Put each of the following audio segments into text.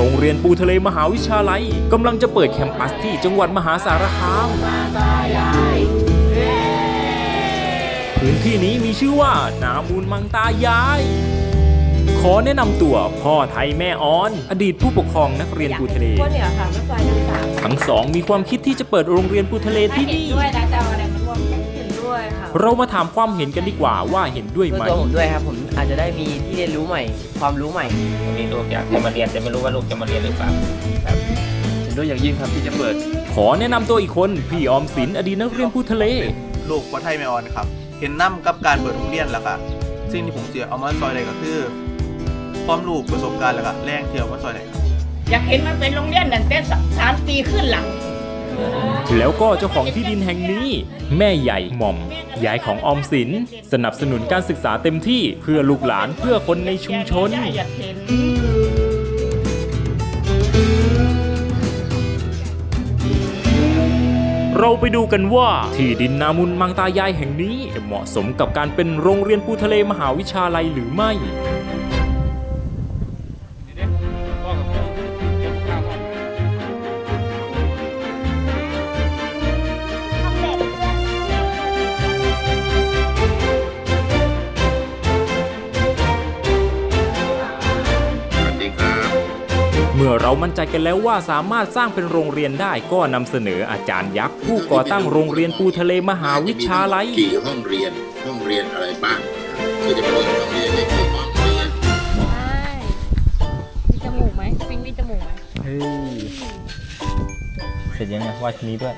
โรงเรียนปูทะเลมหาวิทยาลัยกำลังจะเปิดแคมปัสที่จังหวัดมหาสารคามพื้นที่นี้มีชื่อว่า นามูลมังตายาย ขอแนะนำตัวพ่อไทยแม่ออน อดีตผู้ปกครองนักเรียนปูทะเลพวกเนี่ยค่ะรถไฟทั้งสามทั้งสองมีความคิดที่จะเปิดโรงเรียนปูทะเลถ้าที่เห็นนี่ด้วยนะจะ เรามาถามความเห็นกันดีกว่าว่าเห็นด้วยด้วยไหมตัวผมด้วยครับ ผมอาจจะได้มีที่เรียนรู้ใหม่ ความรู้ใหม่มีลูกอยากจะมาเรียนแต่ไม่รู้ว่าลูกจะมาเรียนหรือเปล่าเห็นด้วยอย่างยิ่งครับที่จะเปิด ขอแนะนำตัวอีกคน พี่ออมสินอดีตนักเรียนปูทะเล ลูกพ่อไทยแม่ออนครับ เห็นน้ำกับการเปิดโรงเรียนแล้วก็สิ่งที่ผมเสียเอามาซอยใดก็คือ ความรู้ประสบการณ์แล้วก็แรงเที่ยวมาซอยใดครับ อยากเห็นมันเป็นโรงเรียนตั้งแต่สามปีขึ้นหลัง แล้วก็เจ้าของที่ดินแห่งนี้ แม่ใหญ่หม่อมยายของออมสิน สนับสนุนการศึกษาเต็มที่เพื่อลูกหลานเพื่อคนในชุมชน เราไปดูกันว่า ที่ดินนามุนมังตายายแห่งนี้เหมาะสมกับการเป็นโรงเรียนปูทะเลมหาวิทยาลัยหรือไม่ เมื่อเรามั่นใจกันแล้วว่าสามารถสร้างเป็นโรงเรียนได้ก็นำเสนออาจารย์ยักษ์ผู้ก่อตั้งโรงเรียนปูทะเลมหาวิทยาลัยกี่ห้องเรียนห้องเรียนอะไรบ้างคือจะเปิดห้องเรียนได้กี่ห้องเรียนมีจมูกไหมปิงมีจมูกไหมเสร็จยังไงว่าทีนี้ด้วย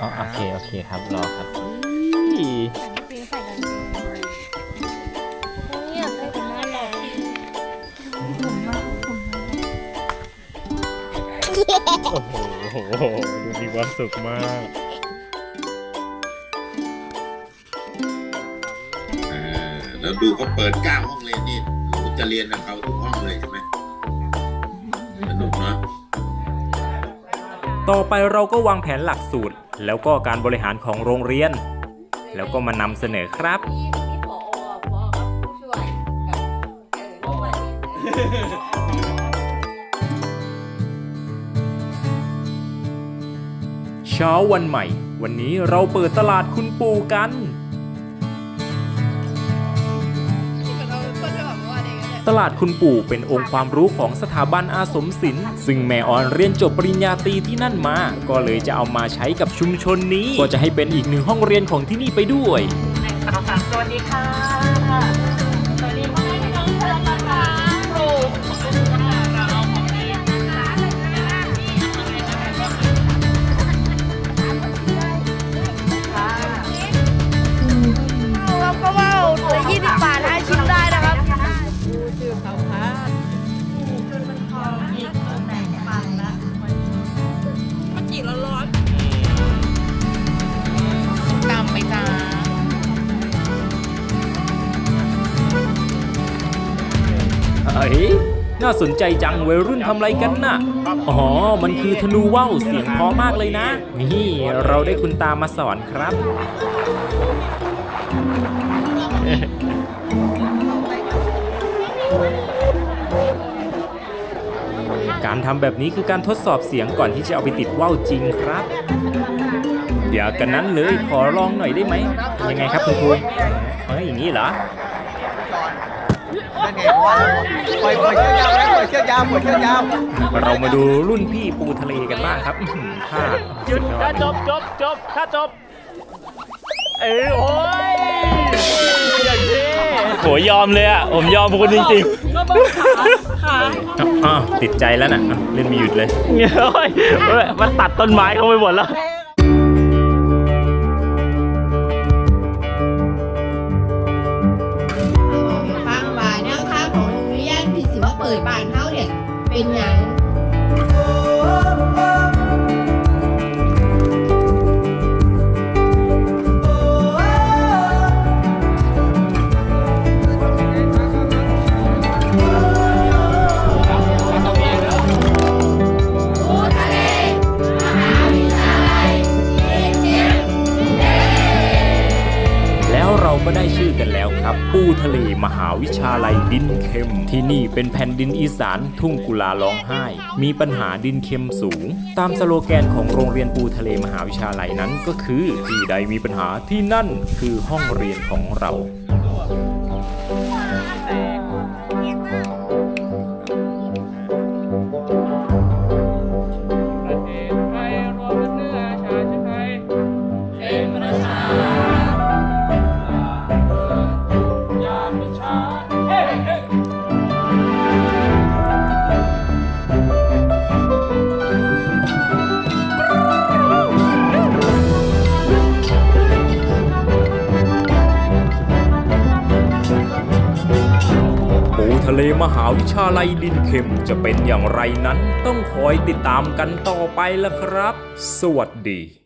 อ๋อโอเคโอเคครับรอครับ โอ้โหดูมีความสุขมากเออแล้วดูเขาเปิดเก้าห้องเรียนนี่หนูจะเรียนกับเขาทุกห้องเลยใช่ไหมสนุกเนาะ ต่อไปเราก็วางแผนหลักสูตร แล้วก็การบริหารของโรงเรียน แล้วก็มานำเสนอครับมีมีผอพอกับผู้ช่วยกับเออลงมา เช้าวันใหม่ วันนี้เราเปิดตลาดคุณปู่กัน ตลาดคุณปู่เป็นองค์ความรู้ของสถาบันอาสมศิลป์ซึ่งแม่ออนเรียนจบปริญญาตรีที่นั่นมา ก็เลยจะเอามาใช้กับชุมชนนี้ ก็จะให้เป็นอีกหนึ่งห้องเรียนของที่นี่ไปด้วย สวัสดีค่ะ เฮ้ยน่าสนใจจังวัยรุ่นทำอะไรกันน่ะ อ๋อ มันคือธนูว่าวเสียงเพอมากเลยนะ นี่เราได้คุณตามาสอนครับ การทำแบบนี้คือการทดสอบเสียงก่อนที่จะเอาไปติดว่าวจริงครับ อย่ากันนั้นเลยขอลองหน่อยได้ไหม ยังไงครับคุณครูเฮ้ยอย่างนี้เหรอ นั่นไงว่าปล่อยปล่อยเชือกยาวนะปล่อยเชือกยาวปล่อยเชือกยาวเรามาดูรุ่นพี่ปูทะเลกันบ้างครับอื้อหือท่าสุดยอถ้าดจบจบจบถ้าจบ เออโอ้ยอย่างนี้โหยอมเลยอะ ผมยอมคุณจริงอะติดใจแล้วน่ะอะเล่นไมีหยุดเลยๆเฮ้ยมันตัดต้นไม้เขาไปหมดแล้วฟั เนี่ยเป็นหยังแล้วเราก็ ปูทะเลมหาวิชาลัยดินเค็ม ที่นี่เป็นแผ่นดินอีสานทุ่งกุลาร้องไห้ มีปัญหาดินเค็มสูง ตามสโลแกนของโรงเรียนปูทะเลมหาวิชาลัยนั้นก็คือ ที่ใดมีปัญหาที่นั่นคือห้องเรียนของเราะเลมหาวิชาลัยดินเข็มจะเป็นอย่างไรนั้น ต้องคอยติดตามกันต่อไปละครับ สวัสดี